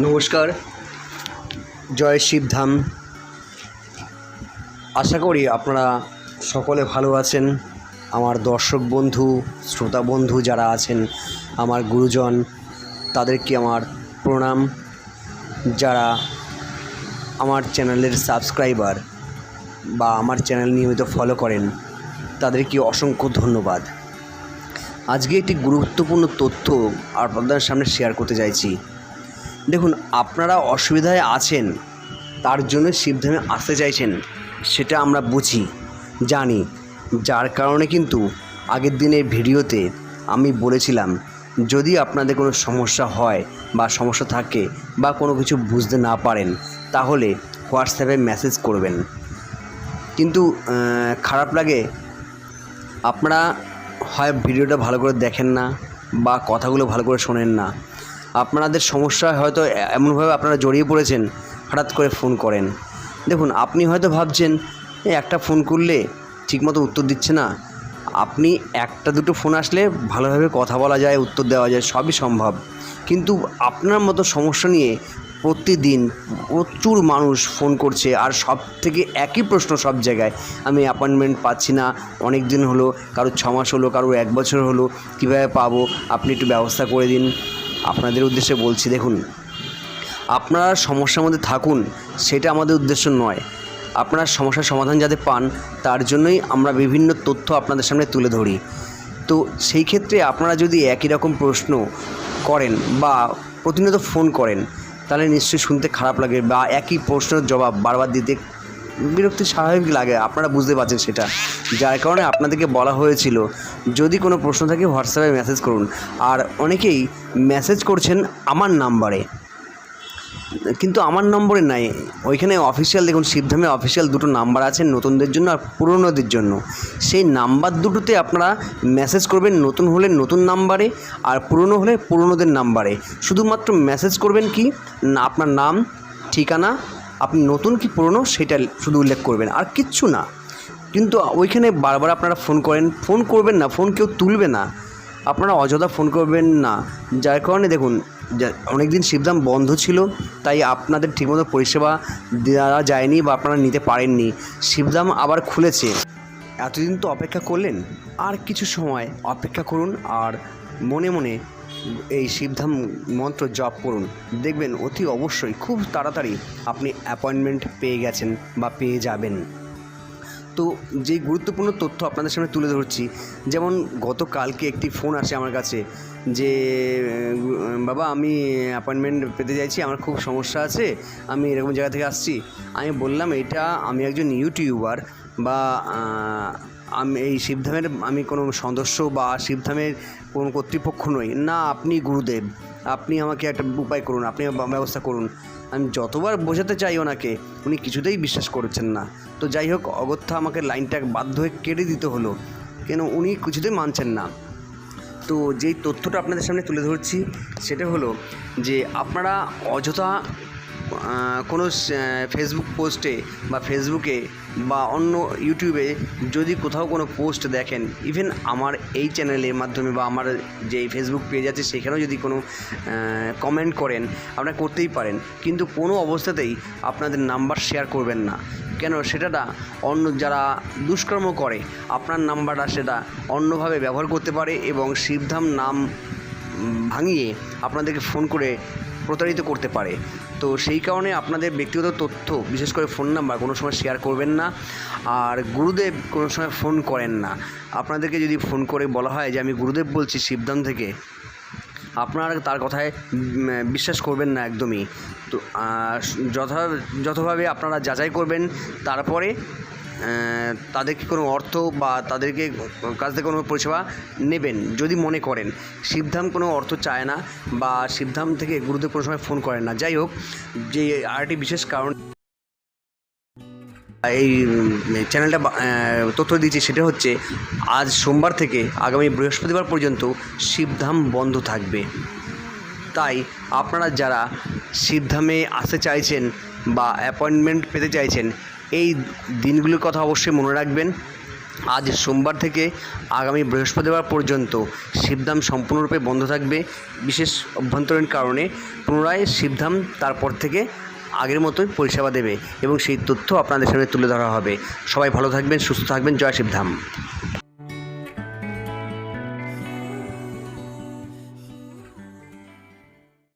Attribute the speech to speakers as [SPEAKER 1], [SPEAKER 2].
[SPEAKER 1] নমস্কার। জয় শিবধাম। আশা করি আপনারা সকলে ভালো আছেন। আমার দর্শক বন্ধু, শ্রোতা বন্ধু যারা আছেন, আমার গুরুজন, তাদেরকে আমার প্রণাম। যারা আমার চ্যানেলের সাবস্ক্রাইবার বা আমার চ্যানেল নিয়মিত ফলো করেন, তাদেরকে অসংখ্য ধন্যবাদ। আজকে একটি গুরুত্বপূর্ণ তথ্য আপনাদের সামনে শেয়ার করতে চাইছি। দেখুন, আপনারা অসুবিধায় আছেন, তার জন্য শিবধামে আসতে চাইছেন, সেটা আমরা বুঝি, জানি। যার কারণে কিন্তু আগের দিনের ভিডিওতে আমি বলেছিলাম, যদি আপনাদের কোনো সমস্যা হয় বা সমস্যা থাকে বা কোনো কিছু বুঝতে না পারেন, তাহলে হোয়াটসঅ্যাপে মেসেজ করবেন। কিন্তু খারাপ লাগে, আপনারা হয় ভিডিওটা ভালো করে দেখেন না বা কথাগুলো ভালো করে শোনেন না। আপনাদের সমস্যা হয়তো এমনভাবে আপনারা জড়িয়ে পড়েছেন হঠাৎ করে ফোন করেন। দেখুন আপনি হয়তো ভাবছেন "এ, একটা ফোন করলে ঠিকমতো উত্তর দিচ্ছে না। আপনি একটা দুটো ফোন আসলে ভালোভাবে কথা বলা যায় উত্তর দেওয়া যায় সবই সম্ভব। কিন্তু আপনার মতো সমস্যা নিয়ে প্রতিদিন প্রচুর মানুষ ফোন করছে আর সব থেকে একই প্রশ্ন সব জায়গায় আমি অ্যাপয়েন্টমেন্ট পাচ্ছি না অনেক দিন হলো কারও ছ মাস হলো কারও এক বছর হলো কীভাবে পাবো? আপনি একটু ব্যবস্থা করে দিন। আপনাদের উদ্দেশ্যে বলছি, দেখুন, আপনারা সমস্যার মধ্যে থাকুন, সেটা আমাদের উদ্দেশ্য নয়। আপনার সমস্যার সমাধান যাতে পান, তার জন্যই আমরা বিভিন্ন তথ্য আপনাদের সামনে তুলে ধরি। তো সেই ক্ষেত্রে আপনারা যদি একই রকম প্রশ্ন করেন বা প্রতিনিয়ত ফোন করেন, তাহলে নিশ্চয়ই শুনতে খারাপ লাগে বা একই প্রশ্নের জবাব বারবার দিতে বিরক্তি স্বাভাবিক লাগে। আপনারা বুঝতে পারছেন সেটা। যার কারণে আপনাদেরকে বলা হয়েছিল, যদি কোনো প্রশ্ন থাকে হোয়াটসঅ্যাপে মেসেজ করুন। আর অনেকেই মেসেজ করছেন আমার নাম্বারে। কিন্তু আমার নম্বরে নাই। ওইখানে অফিসিয়াল দেখুন শিবধামে অফিসিয়াল দুটো নাম্বার আছে নতুনদের জন্য আর পুরনোদের জন্য। সেই নাম্বার দুটোতে আপনারা মেসেজ করবেন নতুন হলে নতুন নাম্বারে আর পুরনো হলে পুরনোদের নাম্বারে। শুধুমাত্র মেসেজ করবেন কি? না, আপনার নাম, ঠিকানা, আপনি নতুন কি পুরনো সেটা শুধু উল্লেখ করবেন। আর কিচ্ছু না। কিন্তু ওইখানে বারবার আপনারা ফোন করেন, ফোন করবেন না, ফোন কেউ তুলবে না। আপনারা অযথা ফোন করবেন না। যার কারণে দেখুন অনেক দিন শিবধাম বন্ধ ছিল, তাই আপনাদের ঠিকমতো পরিষেবা দেওয়া যায়নি বা আপনারা নিতে পারেননি। শিবধাম আবার খুলেছে। এতদিন তো অপেক্ষা করলেন, আর কিছু সময় অপেক্ষা করুন আর মনে মনে এই শিবধাম মন্ত্র জপ করুন। দেখবেন অতি অবশ্যই খুব তাড়াতাড়ি আপনি অ্যাপয়েন্টমেন্ট পেয়ে গেছেন বা পেয়ে যাবেন। তো যেই গুরুত্বপূর্ণ তথ্য আপনাদের সামনে তুলে ধরছি, যেমন গতকালকে একটি ফোন আসে আমার কাছে যে বাবা, আমি অ্যাপয়েন্টমেন্ট পেতে চাইছি আমার খুব সমস্যা আছে, আমি এরকম জায়গা থেকে আসছি। আমি বললাম, এটা আমি একজন ইউটিউবার বা আমি এই শিবধামের, আমি কোনো সদস্য বা শিবধামের কোনো কর্তৃপক্ষ নই। না, আপনি গুরুদেব। আপনি আমাকে একটা উপায় করুন, আপনি ব্যবস্থা করুন। আমি যতবার বোঝাতে চাই ওনাকে, উনি কিছুতেই বিশ্বাস করছেন না। তো যাই হোক, অগত্যা আমাকে লাইনটা বাধ্য হয়ে কেটে দিতে হলো, কেন উনি কিছুতেই মানছেন না। তো যেই তথ্যটা আপনাদের সামনে তুলে ধরছি, সেটা হলো যে আপনারা অযথা কোনো ফেসবুক পোস্টে বা ফেসবুকে বা অন্য ইউটিউবে যদি কোথাও কোনো পোস্ট দেখেন ইভেন আমার এই চ্যানেলের মাধ্যমে বা আমার যে ফেসবুক পেজ আছে, সেখানেও যদি কোনো কমেন্ট করেন আপনারা করতেই পারেন। কিন্তু কোনো অবস্থাতেই আপনাদের নাম্বার শেয়ার করবেন না। কেন? সেটাটা অন্য যারা দুষ্কর্ম করে, আপনার নাম্বারটা সেটা অন্যভাবে ব্যবহার করতে পারে এবং শিবধাম নাম ভাঙিয়ে আপনাদেরকে ফোন করে প্রতারিত করতে পারে। তো সেই কারণে আপনাদের ব্যক্তিগত তথ্য, বিশেষ করে ফোন নাম্বার, কোনো সময় শেয়ার করবেন না। আর গুরুদেব কোনো সময় ফোন করেন না। আপনাদেরকে যদি ফোন করে বলা হয় যে, আমি গুরুদেব বলছি শিবদান থেকে, আপনারা তার কথায় বিশ্বাস করবেন না একদমই। তো যথাযথভাবে যথা, যথাভাবে আপনারা যাচাই করবেন। তারপরে তাদেরকে কোনো অর্থ বা তাদেরকে কাছ থেকে কোনো পরিষেবা নেবেন যদি মনে করেন? শিবধাম কোনো অর্থ চায় না বা শিবধাম থেকে গুরুদেব কোনো সময় ফোন করেন না। যাই হোক, যে আরেকটি বিশেষ কারণ এই চ্যানেলটা তথ্য দিয়েছি সেটা হচ্ছে আজ সোমবার থেকে আগামী বৃহস্পতিবার পর্যন্ত শিবধাম বন্ধ থাকবে। তাই আপনারা যারা শিবধামে আসতে চাইছেন বা অ্যাপয়েন্টমেন্ট পেতে চাইছেন এই দিনগুলির কথা অবশ্যই মনে রাখবেন। আজ সোমবার থেকে আগামী বৃহস্পতিবার পর্যন্ত শিবধাম সম্পূর্ণরূপে বন্ধ থাকবে। বিশেষ অভ্যন্তরীণ কারণে পুনরায় শিবধাম তারপর থেকে আগের মতোই পরিষেবা দেবে এবং সেই তথ্য আপনাদের সামনে তুলে ধরা হবে। সবাই ভালো থাকবেন, সুস্থ থাকবেন। জয় শিবধাম।